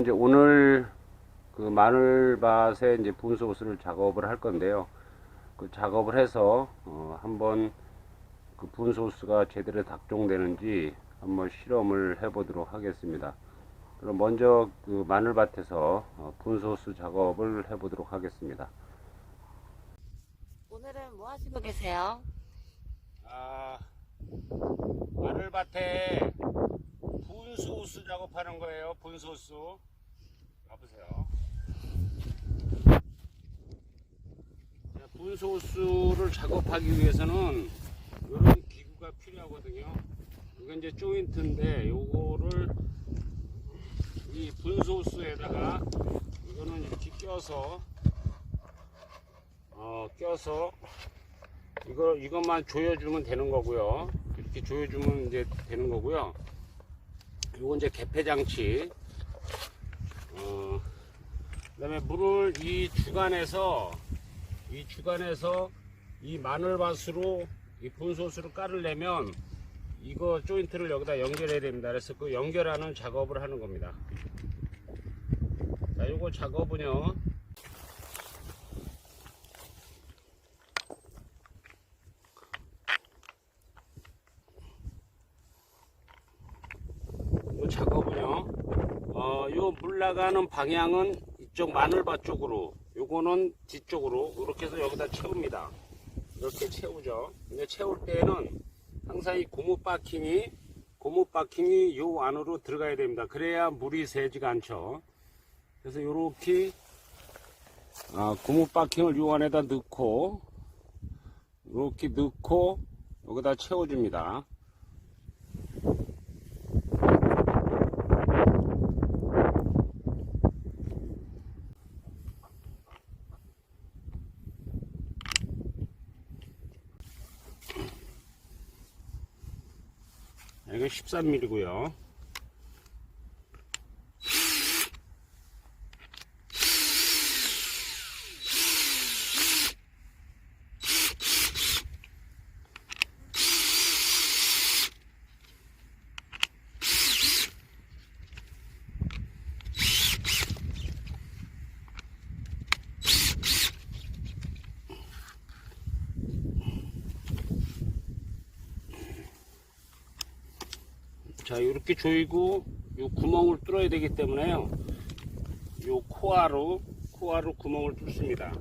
이제 오늘 그 마늘밭에 이제 분소스를 작업을 할 건데요. 그 작업을 해서 어, 한번 그 분소스가 제대로 작동되는지 한번 실험을 해보도록 하겠습니다. 그럼 먼저 그 마늘밭에서 어, 분소스 작업을 해보도록 하겠습니다. 오늘은 뭐 하시고 계세요? 아, 마늘밭에 분소스 작업하는 거예요. 분소스. 가 보세요. 자, 분소스를 작업하기 위해서는 이런 기구가 필요하거든요. 이건 이제 조인트인데 요거를 이 분소스에다가 이거는 이렇게 껴서 어, 껴서 이거 이것만 조여주면 되는 거고요. 이렇게 조여주면 이제 되는 거고요. 요건 이제 개폐 장치. 어, 그다음에 물을 이 주간에서 이 주간에서 이 마늘밭으로 이 분소스를 깔으려면 이거 조인트를 여기다 연결해야 됩니다. 그래서 그 연결하는 작업을 하는 겁니다. 자, 요거 작업은요. 이 작업은요, 물 나가는 방향은 이쪽 마늘밭 쪽으로, 요거는 뒤쪽으로, 이렇게 해서 여기다 채웁니다. 이렇게 채우죠. 근데 채울 때는 항상 이 고무 바킹이, 고무 바킹이 요 안으로 들어가야 됩니다. 그래야 물이 새지가 않죠. 그래서 요렇게, 아, 고무 바킹을 요 안에다 넣고, 이렇게 넣고, 여기다 채워줍니다. 이거 13mm고요. 자, 이렇게 조이고 요 구멍을 뚫어야 되기 때문에요. 요 코아로 코아로 구멍을 뚫습니다.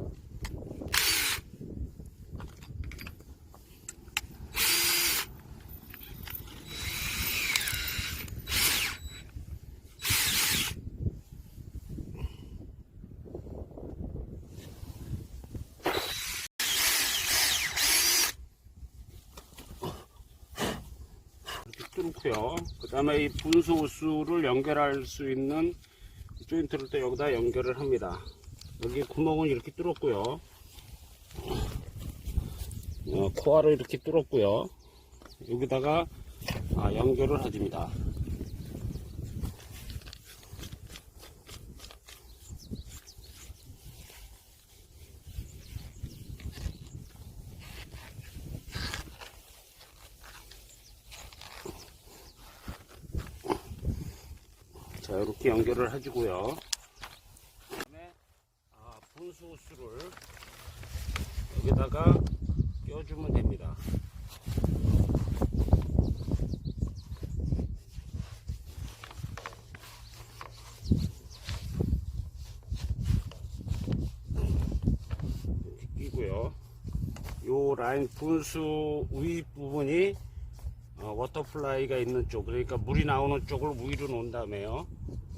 뚫고요. 그 다음에 이 분소수를 연결할 수 있는 조인트를 또 여기다 연결을 합니다. 여기 구멍은 이렇게 뚫었고요. 어, 코아를 이렇게 뚫었고요. 여기다가 아, 연결을 해줍니다. 자, 이렇게 연결을 해주고요. 그다음에 아, 분소스를 여기다가 껴주면 됩니다. 이렇게 끼고요. 요 라인 분수 위 부분이 어, 워터플라이가 있는 쪽 그러니까 물이 나오는 쪽을 위로 놓은 다음에요.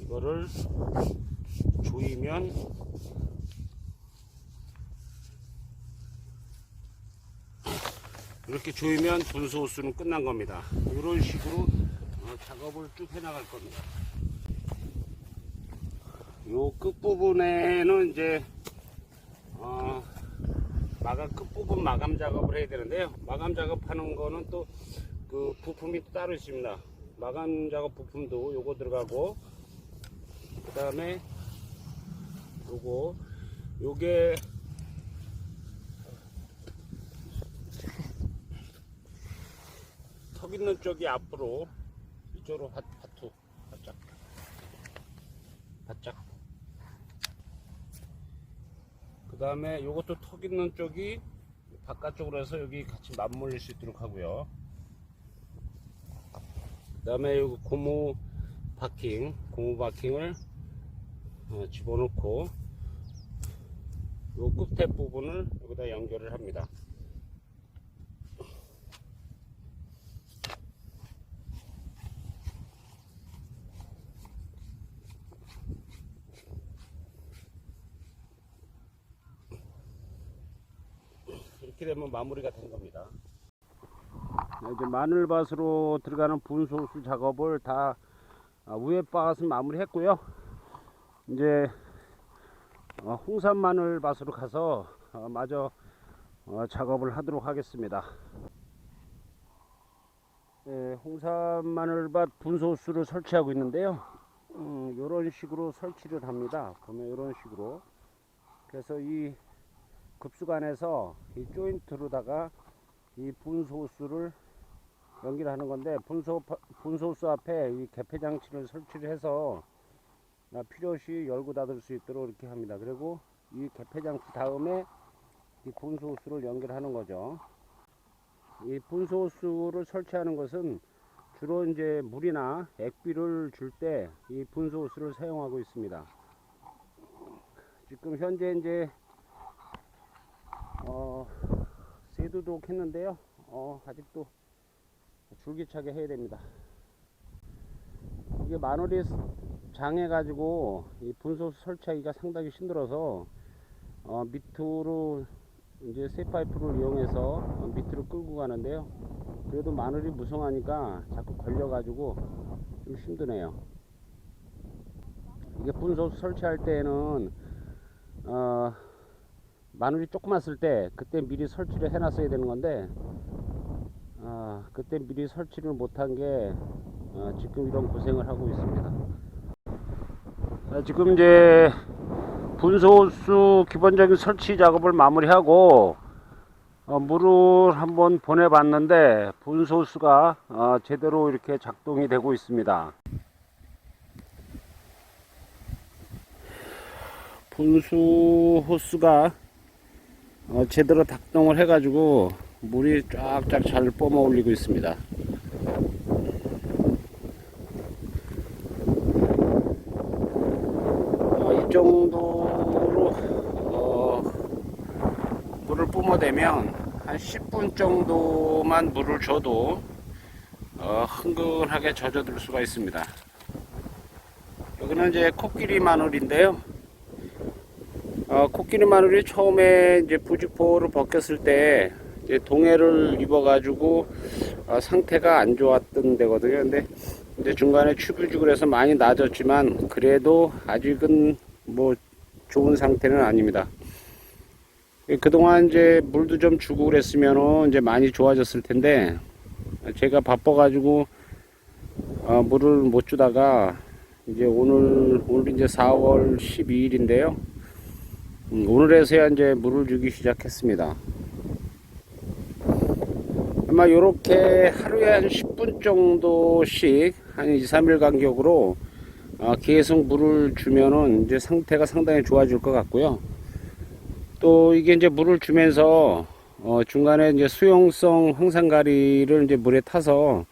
이거를 조이면 이렇게 조이면 분소 호수는 끝난 겁니다. 이런 식으로 어, 작업을 쭉 해 나갈 겁니다. 요 끝부분에는 이제 어, 마감 끝부분 마감 작업을 해야 되는데요. 마감 작업하는 거는 또 그 부품이 또 따로 있습니다. 마감 작업 부품도 요거 들어가고 그 다음에 요거 요게 턱 있는 쪽이 앞으로 이쪽으로 바, 바투 바짝 바투 살짝. 그 다음에 요것도 턱 있는 쪽이 바깥쪽으로 해서 여기 같이 맞물릴 수 있도록 하고요. 그 다음에 요 고무 바킹, 고무 바킹을 어, 집어넣고 요 끝에 부분을 여기다 연결을 합니다. 이렇게 되면 마무리가 된 겁니다. 네, 이제 마늘밭으로 들어가는 분소수 작업을 다 아, 위에 밭은 마무리했고요. 이제 어, 홍산 마늘밭으로 가서 어, 마저 어, 작업을 하도록 하겠습니다. 네, 홍산 마늘밭 분소수를 설치하고 있는데요. 음, 이런 식으로 설치를 합니다. 보면 이런 식으로. 그래서 이 급수관에서 이 조인트로다가 이 분소수를 연기를 하는 건데 분소 분소수 앞에 이 개폐 장치를 설치를 해서 아, 필요시 열고 닫을 수 있도록 이렇게 합니다. 그리고 이 개폐 장치 다음에 이 분소수를 연결하는 거죠. 이 분소수를 설치하는 것은 주로 이제 물이나 액비를 줄 때 이 분소수를 사용하고 있습니다. 지금 현재 이제 어, 세두도 했는데요. 어, 아직도 줄기차게 해야 됩니다. 이게 마늘이 장해가지고 이 분소 설치하기가 상당히 힘들어서 어, 밑으로 이제 새 파이프를 이용해서 어, 밑으로 끌고 가는데요. 그래도 마늘이 무성하니까 자꾸 걸려가지고 좀 힘드네요. 이게 분소 설치할 때는 어, 마늘이 조그맣을 때 그때 미리 설치를 해놨어야 되는 건데 아, 그때 미리 설치를 못한 게 어, 지금 이런 고생을 하고 있습니다. 아, 지금 이제 분소수 기본적인 설치 작업을 마무리하고 어, 물을 한번 보내봤는데 분소수가 어, 제대로 이렇게 작동이 되고 있습니다. 분수 호스가 어, 제대로 작동을 해가지고 물이 쫙쫙 잘 뿜어 올리고 있습니다. 어, 이 정도로 어, 물을 뿜어대면 한 10분 정도만 물을 줘도 어, 흥건하게 젖어들 수가 있습니다. 여기는 이제 코끼리 마늘인데요. 어, 코끼리 마늘이 처음에 이제 부직포를 벗겼을 때 동해를 입어가지고 어, 상태가 안 좋았던 데거든요. 근데 이제 중간에 추글추글해서 많이 나아졌지만 그래도 아직은 뭐 좋은 상태는 아닙니다. 예, 그동안 이제 물도 좀 주고 그랬으면은 이제 많이 좋아졌을 텐데 제가 바빠가지고 어, 물을 못 주다가 이제 오늘 오늘 이제 4월 12일인데요. 음, 오늘에서야 이제 물을 주기 시작했습니다. 아마 이렇게 하루에 한 10분 정도씩 한 2, 3일 간격으로 어, 계속 물을 주면은 이제 상태가 상당히 좋아질 것 같고요. 또 이게 이제 물을 주면서 어, 중간에 이제 수용성 황산가리를 이제 물에 타서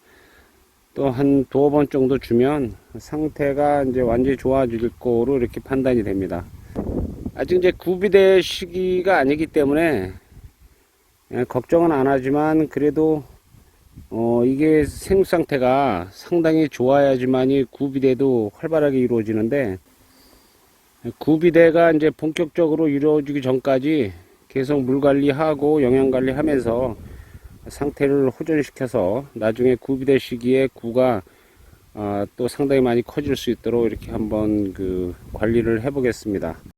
또 한 두어 번 정도 주면 상태가 이제 완전히 좋아질 거로 이렇게 판단이 됩니다. 아직 이제 구비될 시기가 아니기 때문에 예, 걱정은 안 하지만 그래도 어 이게 생육 상태가 상당히 좋아야지만이 구비대도 활발하게 이루어지는데 구비대가 이제 본격적으로 이루어지기 전까지 계속 물 관리하고 영양 관리하면서 상태를 호전시켜서 나중에 구비대 시기에 구가 어, 또 상당히 많이 커질 수 있도록 이렇게 한번 그 관리를 해 보겠습니다.